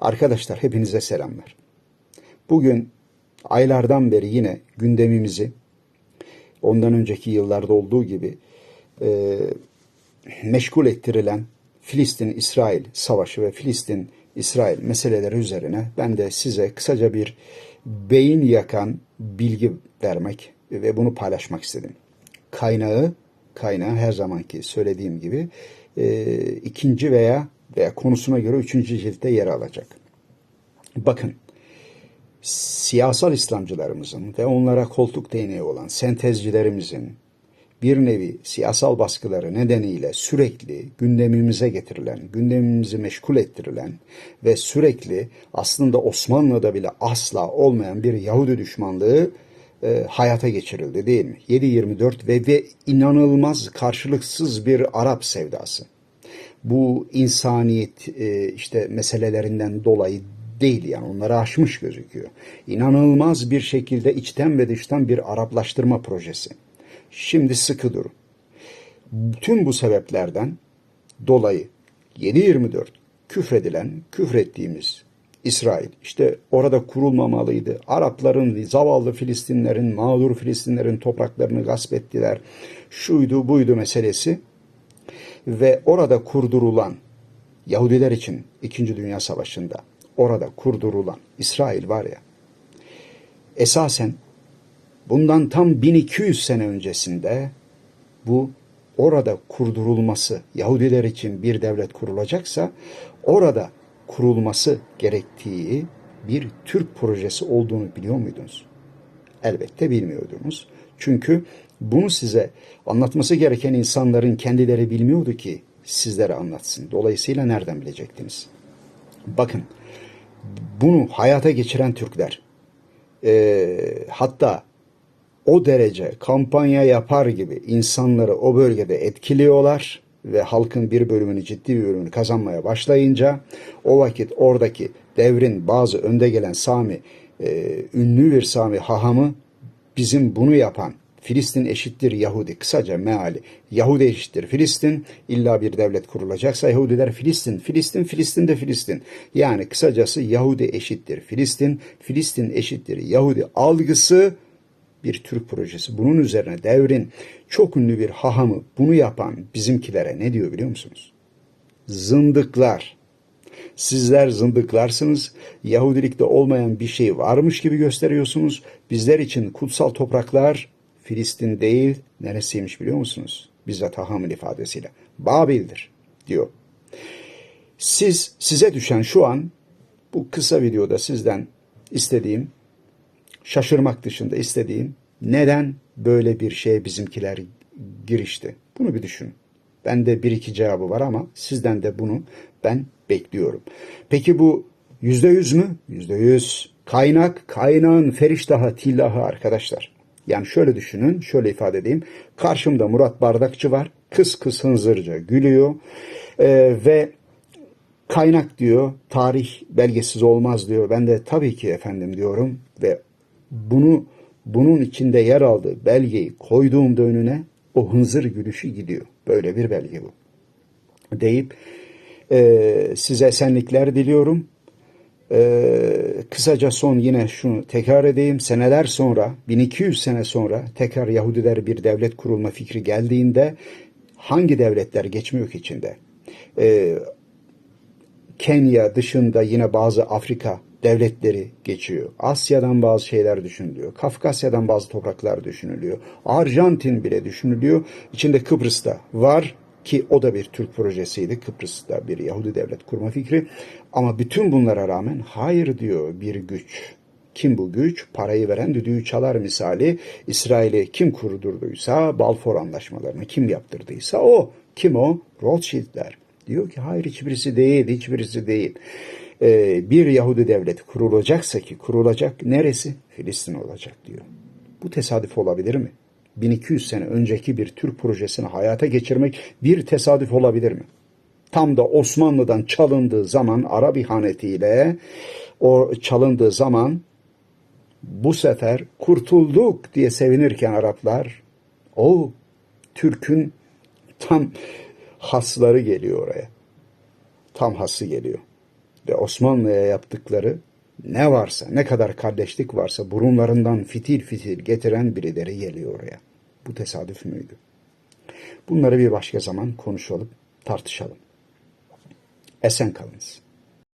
Arkadaşlar hepinize selamlar. Bugün aylardan beri yine gündemimizi ondan önceki yıllarda olduğu gibi e, meşgul ettirilen Filistin-İsrail savaşı ve Filistin-İsrail meseleleri üzerine ben de size kısaca bir beyin yakan bilgi vermek ve bunu paylaşmak istedim. Kaynağı, kaynağı her zamanki söylediğim gibi e, ikinci veya veya konusuna göre üçüncü ciltte yer alacak. Bakın, siyasal İslamcılarımızın ve onlara koltuk değneği olan sentezcilerimizin bir nevi siyasal baskıları nedeniyle sürekli gündemimize getirilen, gündemimizi meşgul ettirilen ve sürekli aslında Osmanlı'da bile asla olmayan bir Yahudi düşmanlığı e, hayata geçirildi değil mi? 7-24 ve, ve inanılmaz karşılıksız bir Arap sevdası. Bu insaniyet e, işte meselelerinden dolayı değil yani onları aşmış gözüküyor. İnanılmaz bir şekilde içten ve dıştan bir Araplaştırma projesi. Şimdi sıkı durun. Tüm bu sebeplerden dolayı 7-24 küfredilen, küfrettiğimiz İsrail işte orada kurulmamalıydı. Arapların, zavallı Filistinlerin, mağdur Filistinlerin topraklarını gasp ettiler. Şuydu buydu meselesi. Ve orada kurdurulan Yahudiler için 2. Dünya Savaşı'nda orada kurdurulan İsrail var ya esasen bundan tam 1200 sene öncesinde bu orada kurdurulması Yahudiler için bir devlet kurulacaksa orada kurulması gerektiği bir Türk projesi olduğunu biliyor muydunuz? Elbette bilmiyordunuz. Çünkü bunu size anlatması gereken insanların kendileri bilmiyordu ki sizlere anlatsın. Dolayısıyla nereden bilecektiniz? Bakın bunu hayata geçiren Türkler e, hatta o derece kampanya yapar gibi insanları o bölgede etkiliyorlar ve halkın bir bölümünü ciddi bir bölümünü kazanmaya başlayınca o vakit oradaki devrin bazı önde gelen Sami e, ünlü bir Sami hahamı bizim bunu yapan Filistin eşittir Yahudi. Kısaca meali. Yahudi eşittir Filistin. İlla bir devlet kurulacaksa Yahudiler Filistin. Filistin, Filistin de Filistin. Yani kısacası Yahudi eşittir Filistin. Filistin eşittir Yahudi algısı bir Türk projesi. Bunun üzerine devrin çok ünlü bir hahamı bunu yapan bizimkilere ne diyor biliyor musunuz? Zındıklar. Sizler zındıklarsınız. Yahudilikte olmayan bir şey varmış gibi gösteriyorsunuz. Bizler için kutsal topraklar Filistin değil, neresiymiş biliyor musunuz? Bizzat Haham'ın ifadesiyle. Babil'dir diyor. Siz, size düşen şu an bu kısa videoda sizden istediğim, şaşırmak dışında istediğim neden böyle bir şeye bizimkiler girişti? Bunu bir düşünün. Bende bir iki cevabı var ama sizden de bunu ben bekliyorum. Peki bu yüzde yüz mü? Yüzde yüz. Kaynak, kaynağın feriştahı, tillahı arkadaşlar. Yani şöyle düşünün, şöyle ifade edeyim. Karşımda Murat Bardakçı var. Kıs kıs hınzırca gülüyor. Ee, ve kaynak diyor, tarih belgesiz olmaz diyor. Ben de tabii ki efendim diyorum ve bunu bunun içinde yer aldığı belgeyi koyduğumda önüne o hınzır gülüşü gidiyor. Böyle bir belge bu. Deyip e, size esenlikler diliyorum. Ee, kısaca son yine şunu tekrar edeyim. Seneler sonra, 1200 sene sonra tekrar Yahudiler bir devlet kurulma fikri geldiğinde hangi devletler geçmiyor ki içinde? Ee, Kenya dışında yine bazı Afrika devletleri geçiyor. Asya'dan bazı şeyler düşünülüyor. Kafkasya'dan bazı topraklar düşünülüyor. Arjantin bile düşünülüyor. İçinde Kıbrıs'ta var ki o da bir Türk projesiydi. Kıbrıs'ta bir Yahudi devlet kurma fikri. Ama bütün bunlara rağmen hayır diyor bir güç. Kim bu güç? Parayı veren düdüğü çalar misali. İsrail'i kim kurdurduysa, Balfour anlaşmalarını kim yaptırdıysa o. Kim o? Rothschildler. Diyor ki hayır hiçbirisi değil, hiçbirisi değil. Ee, bir Yahudi devleti kurulacaksa ki kurulacak neresi? Filistin olacak diyor. Bu tesadüf olabilir mi? 1200 sene önceki bir Türk projesini hayata geçirmek bir tesadüf olabilir mi? Tam da Osmanlı'dan çalındığı zaman Arap ihanetiyle o çalındığı zaman bu sefer kurtulduk diye sevinirken Araplar o Türk'ün tam hasları geliyor oraya. Tam hası geliyor. ve Osmanlı'ya yaptıkları ne varsa, ne kadar kardeşlik varsa burunlarından fitil fitil getiren birileri geliyor oraya. Bu tesadüf müydü? Bunları bir başka zaman konuşalım, tartışalım. Esen kalınız.